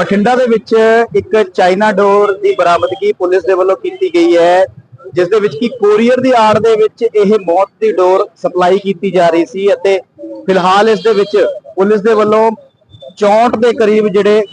ਬਠਿੰਡਾ ਦੇ ਵਿੱਚ ਇੱਕ ਚਾਈਨਾ ਡੋਰ ਦੀ ਬਰਾਮਦਗੀ ਪੁਲਿਸ ਦੇ ਵੱਲੋਂ ਕੀਤੀ ਗਈ ਹੈ, ਜਿਸ ਦੇ ਵਿੱਚ ਕਿ ਕੋਰੀਅਰ ਦੀ ਆੜ ਦੇ ਵਿੱਚ ਇਹ ਮੌਤ ਦੀ ਡੋਰ ਸਪਲਾਈ ਕੀਤੀ ਜਾ ਰਹੀ ਸੀ ਅਤੇ ਫਿਲਹਾਲ ਇਸ ਦੇ ਵਿੱਚ ਪੁਲਿਸ ਦੇ ਵੱਲੋਂ 64 ਦੇ ਕਰੀਬ ਜਿਹੜੇ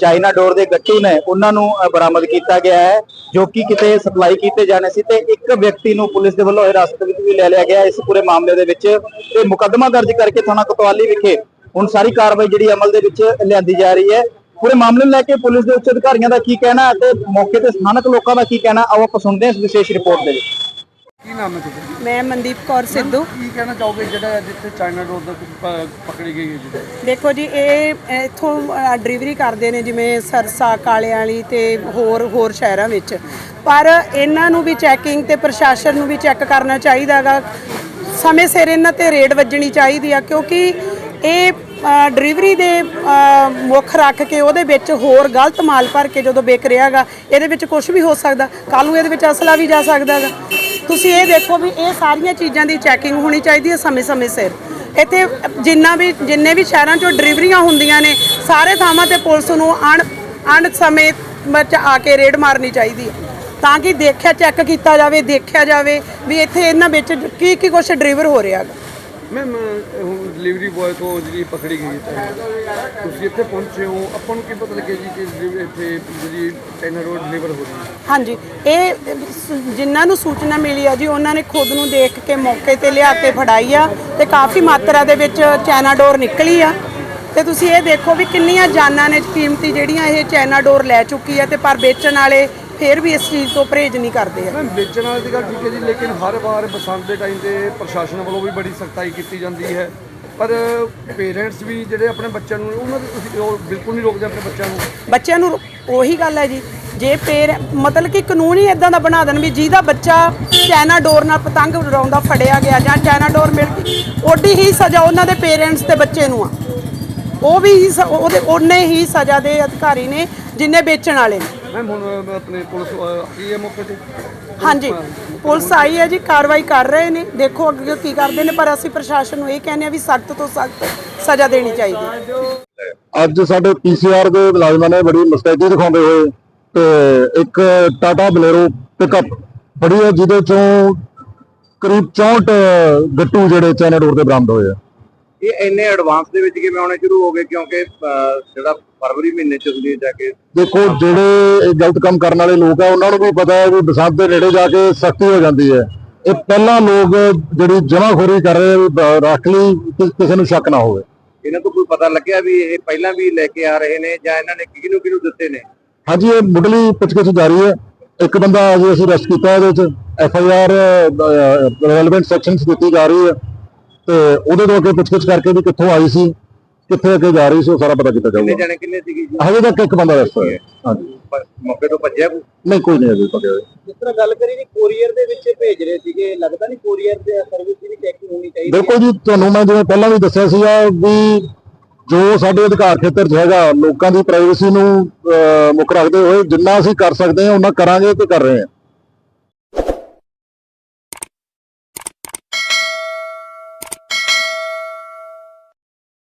ਚਾਈਨਾ ਡੋਰ ਦੇ ਗੱਟੂ ਨੇ, ਉਹਨਾਂ ਨੂੰ ਬਰਾਮਦ ਕੀਤਾ ਗਿਆ ਹੈ, ਜੋ ਕਿ ਕਿਤੇ ਸਪਲਾਈ ਕੀਤੇ ਜਾਣੇ ਸੀ ਤੇ ਇੱਕ ਵਿਅਕਤੀ ਨੂੰ ਪੁਲਿਸ ਦੇ ਵੱਲੋਂ ਹਿਰਾਸਤ ਵਿੱਚ ਵੀ ਲੈ ਲਿਆ ਗਿਆ। ਇਸ ਪੂਰੇ ਮਾਮਲੇ ਦੇ ਵਿੱਚ ਤੇ ਮੁਕੱਦਮਾ ਦਰਜ ਕਰਕੇ ਥਾਣਾ ਕੋਤਵਾਲੀ ਵਿਖੇ ਹੁਣ ਸਾਰੀ ਕਾਰਵਾਈ ਜਿਹੜੀ ਅਮਲ ਦੇ ਵਿੱਚ ਲਿਆਂਦੀ ਜਾ ਰਹੀ ਹੈ। ਪੂਰੇ ਮਾਮਲੇ ਨੂੰ ਲੈ ਕੇ ਪੁਲਿਸ ਦੇ ਉੱਚ ਅਧਿਕਾਰੀਆਂ ਦਾ ਕੀ ਕਹਿਣਾ ਹੈ ਤੇ ਮੌਕੇ ਤੇ ਸਥਾਨਕ ਲੋਕਾਂ ਦਾ ਕੀ ਕਹਿਣਾ ਆਓ ਆਪਾਂ ਸੁਣਦੇ ਹਾਂ ਇਸ ਵਿਸ਼ੇਸ਼ ਰਿਪੋਰਟ ਦੇ ਵਿੱਚ। ਕੀ ਨਾਮ ਹੈ ਤੁਹਾਡਾ? ਮੈਂ ਮਨਦੀਪ ਕੌਰ ਸਿੱਧੂ। ਕੀ ਕਹਿਣਾ ਚਾਹੋਗੇ ਜਿਹੜਾ ਜਿੱਥੇ ਚਾਈਨਾ ਡੋਰ ਦਾ ਪਕੜੀ ਗਈ ਹੈ ਜੀ? ਦੇਖੋ ਜੀ ਇਹ ਇੱਥੋਂ ਡਿਲੀਵਰੀ ਕਰਦੇ ਨੇ ਜਿਵੇਂ ਸਰਸਾ ਕਾਲੇ ਵਾਲੀ ਤੇ ਹੋਰ ਹੋਰ ਸ਼ਹਿਰਾਂ ਵਿੱਚ। ਪਰ ਇਹਨਾਂ ਨੂੰ ਵੀ ਚੈਕਿੰਗ ਤੇ ਪ੍ਰਸ਼ਾਸਨ ਨੂੰ ਵੀ ਚੈੱਕ ਕਰਨਾ ਚਾਹੀਦਾਗਾ ਸਮੇਂ ਸਿਰ ਇਹਨਾਂ ਤੇ ਰੇਡ ਵੱਜਣੀ ਚਾਹੀਦੀ ਆ ਕਿਉਂਕਿ ਇਹ ਡਿਲੀਵਰੀ ਦੇ ਮੁੱਖ ਰੱਖ ਕੇ ਉਹਦੇ ਵਿੱਚ ਹੋਰ ਗਲਤ ਮਾਲ ਭਰ ਕੇ ਜਦੋਂ ਵਿਕ ਰਿਹਾਗਾ ਇਹਦੇ ਵਿੱਚ ਕੁਝ ਵੀ ਹੋ ਸਕਦਾ ਕੱਲ ਨੂੰ ਇਹਦੇ ਵਿੱਚ ਅਸਲਾ ਵੀ ਜਾ ਸਕਦਾ ਸਕਦਾਗਾ ਤੁਸੀਂ ਇਹ ਦੇਖੋ ਵੀ ਇਹ ਸਾਰੀਆਂ ਚੀਜ਼ਾਂ ਦੀ ਚੈਕਿੰਗ ਹੋਣੀ ਚਾਹੀਦੀ ਹੈ ਸਮੇਂ-ਸਮੇਂ ਸਿਰ। ਇੱਥੇ ਜਿੰਨਾ ਵੀ, ਜਿੰਨੇ ਵੀ ਸ਼ਹਿਰਾਂ 'ਚੋਂ ਡਿਲੀਵਰੀਆਂ ਹੁੰਦੀਆਂ ਨੇ, ਸਾਰੇ ਥਾਵਾਂ ਤੇ ਪੁਲਿਸ ਨੂੰ ਅਣ ਅਣ ਸਮੇਂ ਵਿੱਚ ਆ ਕੇ ਰੇਡ ਮਾਰਨੀ ਚਾਹੀਦੀ ਹੈ। ਤਾਂ ਕਿ ਦੇਖਿਆ, ਚੈੱਕ ਕੀਤਾ ਜਾਵੇ, ਦੇਖਿਆ ਜਾਵੇ ਵੀ ਇੱਥੇ ਇਹਨਾਂ ਵਿੱਚ ਕੀ ਕੀ ਕੁਝ ਡਿਲੀਵਰ ਹੋ ਰਿਹਾ ਹੈਗਾ। ਮੈਮ ਹੁਣ ਡਿਲੀਵਰੀ ਬॉय ਤੋਂ ਜਿਹੜੀ ਪਕੜੀ ਗਈ ਹੈ, ਤੁਸੀਂ ਇੱਥੇ ਪਹੁੰਚੇ ਹੋ, ਆਪਾਂ ਨੂੰ ਕੀ ਪਤਾ ਲੱਗਿਆ ਜੀ ਕਿ delivery ਇੱਥੇ ਜਿਹੜੀ ਚਾਈਨਾ ਡੋਰ ਡਿਲੀਵਰ ਹੋ ਰਹੀ ਹੈ? ਹਾਂਜੀ, ਇਹ ਸ- ਜਿਨ੍ਹਾਂ ਨੂੰ ਸੂਚਨਾ ਮਿਲੀ ਆ ਜੀ, ਉਹਨਾਂ ਨੇ ਖੁਦ ਨੂੰ ਦੇਖ ਕੇ ਮੌਕੇ ਤੇ ਲਿਆ ਕੇ ਫੜਾਈ ਆ ਤੇ ਕਾਫੀ ਮਾਤਰਾ ਦੇ ਵਿੱਚ ਚਾਈਨਾ ਡੋਰ ਨਿਕਲੀ ਆ। ਤੇ ਤੁਸੀਂ ਇਹ ਦੇਖੋ ਵੀ ਕਿੰਨੀਆਂ ਜਾਨਾਂ ਨੇ ਕੀਮਤੀ ਜਿਹੜੀਆਂ ਇਹ ਚਾਈਨਾ ਡੋਰ ਲੈ ਚੁੱਕੀ ਆ ਤੇ ਪਰ ਵੇਚਣ ਵਾਲੇ ਫੇਰ ਵੀ ਇਸ ਚੀਜ਼ ਤੋਂ ਪਰਹੇਜ਼ ਨਹੀਂ ਕਰਦੇ ਆ। ਵੇਚਣ ਵਾਲੇ ਦੀ ਗੱਲ ਠੀਕ ਹੈ ਜੀ ਲੇਕਿਨ ਹਰ ਵਾਰ ਬਸੰਤ ਦੇ ਟਾਈਮ ਤੇ ਪ੍ਰਸ਼ਾਸਨ ਵੱਲੋਂ ਵੀ ਬੜੀ ਸਖਤਾਈ ਕੀਤੀ ਜਾਂਦੀ ਹੈ। ਪਰ ਪੇਰੈਂਟਸ ਵੀ ਜਿਹੜੇ ਆਪਣੇ ਬੱਚਿਆਂ ਨੂੰ ਉਹਨਾਂ ਦੇ ਤੁਸੀਂ ਉਹ ਬਿਲਕੁਲ ਨਹੀਂ ਰੋਕਦੇ ਆਪਣੇ ਬੱਚਿਆਂ ਨੂੰ? ਬੱਚਿਆਂ ਨੂੰ ਉਹੀ ਗੱਲ ਹੈ ਜੀ। ਜੇ ਪੇਰ ਮਤਲਬ ਕਿ ਕਾਨੂੰਨ ਹੀ ਇਦਾਂ ਦਾ ਬਣਾ ਦੇਣ ਵੀ ਜਿਹਦਾ ਬੱਚਾ ਚਾਈਨਾ ਡੋਰ ਨਾਲ ਪਤੰਗ ਉਡਾਉਂਦਾ ਫੜਿਆ ਗਿਆ ਜਾਂ ਚਾਈਨਾ ਡੋਰ ਮਿਲ ਗਈ ਓਡੀ ਹੀ ਸਜ਼ਾ ਉਹਨਾਂ ਦੇ ਪੇਰੈਂਟਸ ਤੇ ਬੱਚੇ ਨੂੰ ਆ। ਉਹ ਵੀ ਉਹਦੇ ਉਹਨੇ ਹੀ ਸਜ਼ਾ ਦੇ ਅਧਿਕਾਰੀ ਨੇ ਜਿੰਨੇ ਵੇਚਣ ਵਾਲੇ ਨੇ। ਮੈਮ ਹੁਣ ਅਹ, ਆਪਣੇ ਪੁਲਿਸ ਕੀ ਹੈ ਮੌਕੇ ਤੇ? ਹਾਂਜੀ ਪੁਲਿਸ ਆਈ ਹੈ ਜੀ ਕਾਰਵਾਈ ਕਰ ਰਹੇ ਨੇ। ਦੇਖੋ ਅੱਗੇ ਕੀ ਕਰਦੇ ਨੇ ਪਰ ਅਸੀਂ ਪ੍ਰਸ਼ਾਸਨ ਨੂੰ ਇਹ ਕਹਿੰਦੇ ਆ ਵੀ ਸਖਤ ਤੋਂ ਸਖਤ ਸਜ਼ਾ ਦੇਣੀ ਚਾਹੀਦੀ ਹੈ। ਅੱਜ ਸਾਡੇ ਪੀਸੀਆਰ ਦੇ ਮੁਲਾਜ਼ਮਾਂ ਨੇ ਬੜੀ ਮੁਸਤੈਦੀ ਦਿਖਾਉਂਦੇ ਹੋਏ ਤੇ ਇੱਕ ਟਾਟਾ ਬਲੇਰੋ ਪਿਕਅਪ ਫੜੀ ਹੈ ਜਿਹਦੇ ਚੋਂ ਕਰੀਬ 64 ਗੱਟੂ ਜਿਹੜੇ ਚਾਈਨਾ ਡੋਰ ਤੇ ਬਰਾਮਦ ਹੋਏ ਆ। ਇਹ ਇੰਨੇ ਐਡਵਾਂਸ ਦੇ ਵਿੱਚ ਕਿਵੇਂ ਆਉਣੇ ਸ਼ੁਰੂ ਹੋ ਗਏ? ਕਿਉਂਕਿ ਜਿਹੜਾ ਫਰਵਰੀ ਮਹੀਨੇ ਚ ਹੁੰਦੀ ਹੈ ਜਾ ਕੇ ਦੇਖੋ ਜਿਹੜੇ ਗਲਤ ਕੰਮ ਕਰਨ ਵਾਲੇ ਲੋਕ ਆ ਉਹਨਾਂ ਨੂੰ ਵੀ ਪਤਾ ਹੈ ਵੀ ਬਸੰਤ ਦੇ ਨੇੜੇ ਜਾ ਕੇ ਸਖਤੀ ਹੋ ਜਾਂਦੀ ਹੈ। ਇਹ ਪਹਿਲਾਂ ਲੋਕ ਜਿਹੜੀ ਜਮਾਖੋਰੀ ਕਰ ਰਹੇ ਰੱਖ ਲਈ ਕਿਸੇ ਨੂੰ ਸ਼ੱਕ ਨਾ ਹੋਵੇ। ਇਹਨਾਂ ਤੋਂ ਕੋਈ ਪਤਾ ਲੱਗਿਆ ਵੀ ਇਹ ਪਹਿਲਾਂ ਵੀ ਲੈ ਕੇ ਆ ਰਹੇ ਨੇ ਜਾਂ ਇਹਨਾਂ ਨੇ ਕਿਹਨੂੰ ਕਿਹਨੂੰ ਦਿੱਤੇ ਨੇ? ਹਾਂਜੀ ਇਹ ਮੁੱਢਲੀ ਪੁੱਛਗਿੱਛ ਜਾਰੀ ਹੈ। ਇੱਕ ਬੰਦਾ ਅਜੇ ਅਸੀਂ ਅਰੈਸਟ ਕੀਤਾ ਇਹਦੇ ਵਿੱਚ। F I R relevant sections ਦਿੱਤੀ ਜਾ ਰਹੀ ਹੈ। ਤੇ ਉਹਦੇ ਤੋਂ ਅੱਗੇ ਪੁੱਛਗਿੱਛ ਕਰਕੇ ਵੀ ਕਿੱਥੋਂ ਆਈ ਸੀ ਕਿੱਥੇ ਅੱਗੇ ਜਾ ਰਹੀ ਸੀ ਉਹ ਸਾਰਾ ਪਤਾ ਕੀਤਾ ਕਿੰਨੇ ਜਾਊਗਾ ਜਾਣੇ ਕਿੰਨੇ ਸੀਗੇ ਜੀ? ਹਜੇ ਤੱਕ ਇੱਕ ਬੰਦਾ ਹੋਇਆ। ਹਾਂਜੀ। ਪ- ਮੌਕੇ ਤੋਂ ਭੱਜਿਆ ਕੋਈ? ਨਹੀਂ ਕੋਈ ਨਹੀਂ ਅਜੇ ਹੋਇਆ। ਜਿਸ ਤਰ੍ਹਾਂ ਗੱਲ ਕਰੀ ਜੀ ਕੋਰੀਅਰ ਦੇ ਵਿੱਚ ਭੇਜ ਰਹੇ ਸੀਗੇ ਲੱਗਦਾ ਨਹੀਂ ਕੋਰੀਅਰ ਦੇ ਸਰਵਿਸ ਦੀ ਵੀ ਚੈਕਿੰਗ ਹੋਣੀ ਚਾਹੀਦੀ ਬਿਲਕੁਲ ਜੀ ਤੁਹਾਨੂੰ ਮੈਂ ਜਿਵੇਂ ਪਹਿਲਾਂ ਵੀ ਦੱਸਿਆ ਸੀਗਾ ਵੀ ਜੋ ਸਾਡੇ ਅਧਿਕਾਰ ਖੇਤਰ 'ਚ ਹੈਗਾ ਲੋਕਾਂ ਦੀ ਪ੍ਰਾਈਵੇਸੀ ਨੂੰ ਅਹ, ਮੁੱਖ ਰੱਖਦੇ ਹੋਏ ਜਿੰਨਾ ਅਸੀਂ ਕਰ ਸਕਦੇ ਹਾਂ ਉਹਨਾਂ ਕਰਾਂਗੇ ਤੇ ਕਰ ਰਹੇ ਹਾਂ।